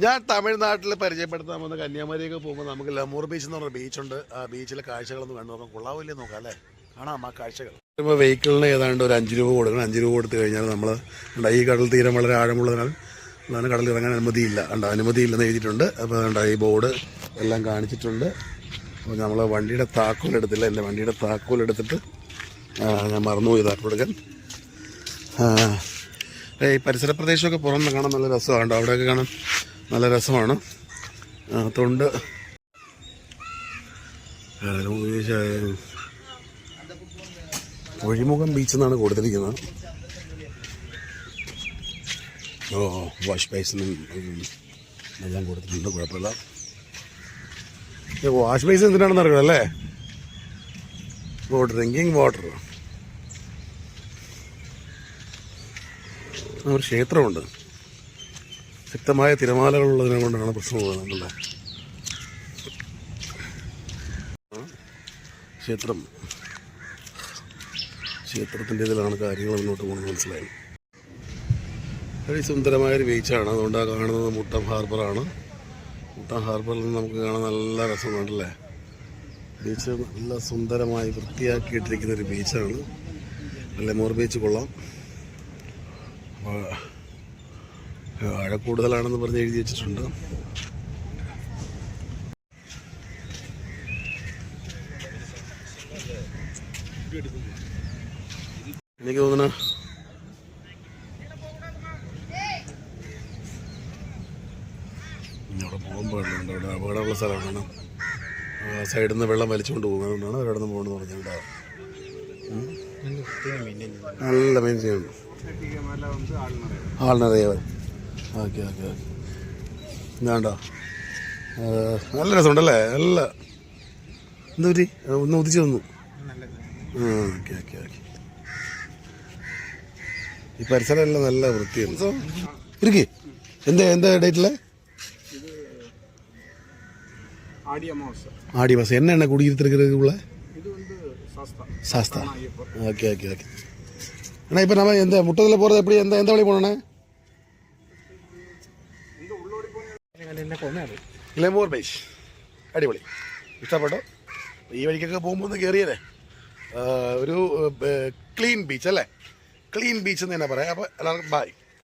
ഞാൻ തമിഴ്നാട്ടിൽ പരിചയപ്പെടുത്താൻ വന്ന കന്യാകുമാരിയൊക്കെ പോകുമ്പോൾ നമുക്ക് ലമൂർ ബീച്ച് എന്ന് പറഞ്ഞ ബീച്ചുണ്ട് ആ ബീച്ചിലെ കാഴ്ചകളൊന്നും കണ്ടു നോക്കാം. കൊള്ളാവില്ലേ നോക്കാം അല്ലേ? കാണാം ആ കാഴ്ചകൾ. ഇപ്പോൾ വെഹിക്കിളിന് ഏതാണ്ട് ഒരു അഞ്ച് രൂപ കൊടുക്കണം. അഞ്ച് രൂപ കൊടുത്തു കഴിഞ്ഞാൽ നമ്മൾ ഈ കടൽ തീരം വളരെ ആഴമുള്ളതിനാൽ അതാണ് കടലിൽ ഇറങ്ങാൻ അനുമതിയില്ല. ഉണ്ട് അനുമതിയില്ലെന്ന് എഴുതിയിട്ടുണ്ട്. അപ്പോൾ അതുകൊണ്ട് ഈ ബോർഡ് എല്ലാം കാണിച്ചിട്ടുണ്ട്. അപ്പോൾ നമ്മൾ വണ്ടിയുടെ താക്കോൽ എടുത്തില്ല എന്റെ വണ്ടിയുടെ താക്കോൽ എടുത്തിട്ട് ഞാൻ മറന്നുപോയി താക്കോൽ എടുക്കാൻ. ഈ പരിസര പ്രദേശമൊക്കെ പുറമെ കാണാൻ നല്ല രസമാണ് അവിടെയൊക്കെ കാണാൻ നല്ല രസമാണ്. തൊണ്ട്. ഒഴിമുഖം ബീച്ച് എന്നാണ് കൊടുത്തിരിക്കുന്നത്. ഓ വാഷ് ബേസിനും എല്ലാം കൊടുത്തിട്ടുണ്ട് കുഴപ്പമില്ല. വാഷ് ബേസ് എന്തിനാണെന്ന് അറിയാം അല്ലേ? ഓ ഡ്രിങ്കിങ് വാട്ടർ ഒരു ക്ഷേത്രമുണ്ട്. ശക്തമായ തിരമാലകളുള്ളതിനെ കൊണ്ടാണ് പ്രശ്നം പോകുന്നത് ക്ഷേത്രം. ക്ഷേത്രത്തിന്റെ ഇതിലാണ് കാര്യങ്ങൾ മുന്നോട്ട് പോകുന്നത് മനസ്സിലായി? അതിസുന്ദരമായൊരു ബീച്ചാണ്. അതുകൊണ്ട് കാണുന്നത് മുട്ടം ഹാർബറാണ്. മുട്ടം ഹാർബറിൽ നിന്ന് നമുക്ക് കാണാൻ നല്ല രസമുണ്ടല്ലേ ബീച്ച് നല്ല സുന്ദരമായി വൃത്തിയാക്കിയിട്ടിരിക്കുന്ന ഒരു ബീച്ചാണ്. ലെമോർ ബീച്ച് കൊള്ളാം. ആഴ കൂടുതലാണെന്ന് പറഞ്ഞ് എഴുതി വെച്ചിട്ടുണ്ട്. എനിക്ക് തോന്നുന്നു അവിടെ പോകുമ്പോഴുണ്ട് അവിടെ അപകടമുള്ള സ്ഥലമാണ്. സൈഡിൽ നിന്ന് വെള്ളം വലിച്ചുകൊണ്ട് പോകും. അതുകൊണ്ടാണ് അവരവിടെ നിന്ന് പോകണമെന്ന് പറഞ്ഞിട്ടുണ്ടാവും നല്ല മീൻ ചെയ്യുന്നു ആൾ നിറയെ. ഓക്കെ ഓക്കെ ഓക്കെ ഇതാണ്ടോ ആ, നല്ല രസമുണ്ടല്ലേ നല്ല എന്താ പറ്റി ആ, ഒന്ന് ഉദിച്ചു തന്നു ഓക്കെ ഓക്കെ ഓക്കെ ഈ പരിസരം എല്ലാം നല്ല വൃത്തിയുണ്ട് ഇരിക്കേ എന്താ എന്താ ഡേറ്റിലെ ஆடி அமாவாசை ஆடி மாதம் என்னென்ன குடியிருத்து இருக்கிறது உள்ள இது வந்து Sastha Sastha okay okay okay அண்ணா இப்போ நம்ம எந்த முட்டத்தில் போகிறது எப்படி எந்த எந்த வழி போனோண்ணே ലെമോർ ബീച്ച് അടിപൊളി. ഇഷ്ടപ്പെട്ടോ? ഈ വഴിക്കൊക്കെ പോകുമ്പോൾ ഒന്ന് കയറിയതേ ഒരു ക്ലീൻ ബീച്ച് അല്ലേ? ക്ലീൻ ബീച്ച് എന്ന് തന്നെ പറയാം. അപ്പോൾ എല്ലാവർക്കും ബായ്